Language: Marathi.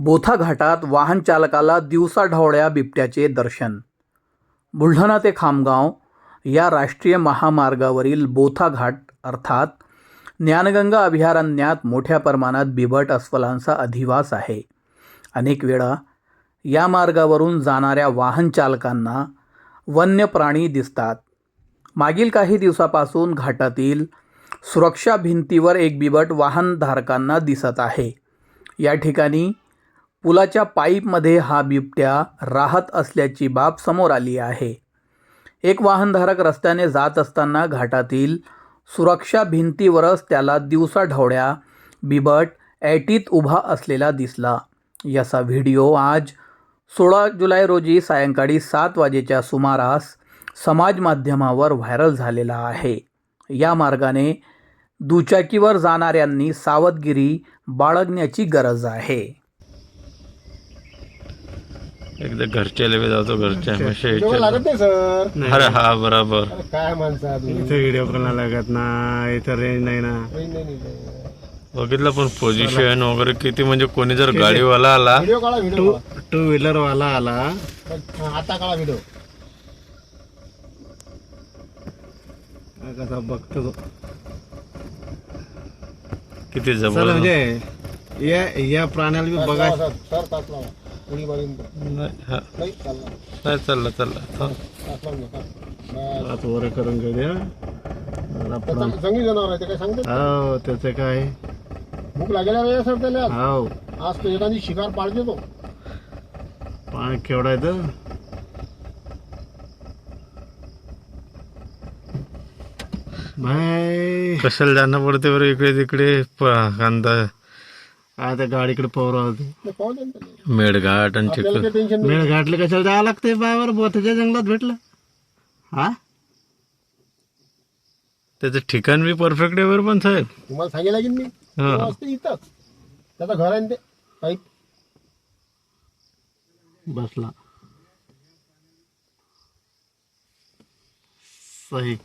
बोथा घाटात वाहन चालकाला दिवसाढवळ्या बिबट्याचे दर्शन. बुलढाणा ते खामगाव या राष्ट्रीय महामार्गावरील बोथा घाट अर्थात ज्ञानगंगा अभयारण्यात मोठ्या प्रमाणात बिबट अस्वलांचा अधिवास आहे. अनेक वेळा या मार्गावरून जाणाऱ्या वाहन चालकांना वन्य प्राणी दिसतात. मागील काही दिवसापासून घाटातील सुरक्षा भिंतीवर एक बिबट वाहनधारकांना दिसत आहे. या ठिकाणी पुलाच्या पाईपमध्ये हा बिबट्या राहत असल्याची बाब समोर आली आहे. एक वाहनधारक रस्त्याने जात असताना घाटातील सुरक्षा भिंतीवरच त्याला दिवसाढवळ्या बिबट ॲटीत उभा असलेला दिसला. याचा व्हिडिओ आज सोळा जुलै रोजी सायंकाळी सात वाजेच्या सुमारास समाज माध्यमावर व्हायरल झालेला आहे. या मार्गाने दुचाकीवर जाणाऱ्यांनी सावधगिरी बाळगण्याची गरज आहे. एकदा घरच्याला बी जातो घरच्या अरे हा बराबर. काय तुम्ही? इथं व्हिडिओ कोणाला लागत ना इथं रेंज नाही ना. बघितलं पण पोझिशन वगैरे किती म्हणजे कोणी जर गाडीवाला आला. टू व्हीलर वाला आला. आता काढा व्हिडिओ कसा बघतो. तो. किती जबरदस्त. म्हणजे या या प्राण्याला बी बघा. उडी मारीन. नाही हा, नाही चालला नाही चाललं चाललं. हा. हात वर करून घेऊ द्या. त्याचं जंगली जनावर आहे ते काय सांगते हो त्याचं काय? भूक लागेल रे सर त्याला. हो. आज तो एखादी शिकार पाळते तो. पाणी केवढायचं बाय. कशाला जाणं पडते बरं इकडे तिकडे? प- कांदा आता गाडीकडे पवरा होते. ते पाहू दे ना त्याला. मेडघाट आणि चिखल. काही टेन्शन नाही. मेळ घाटले कशाला जावं लागतंय बावर? बोथाच्या जंगलात भेटलं. हा? त्याचं ठिकाण बी परफेक्ट आहे बरं पण साहेब. तुम्हाला सांगेल लागेल मी. हा. तो असते इथंच. त्याचं घर आहे ना ते. पाईप बसला. सही.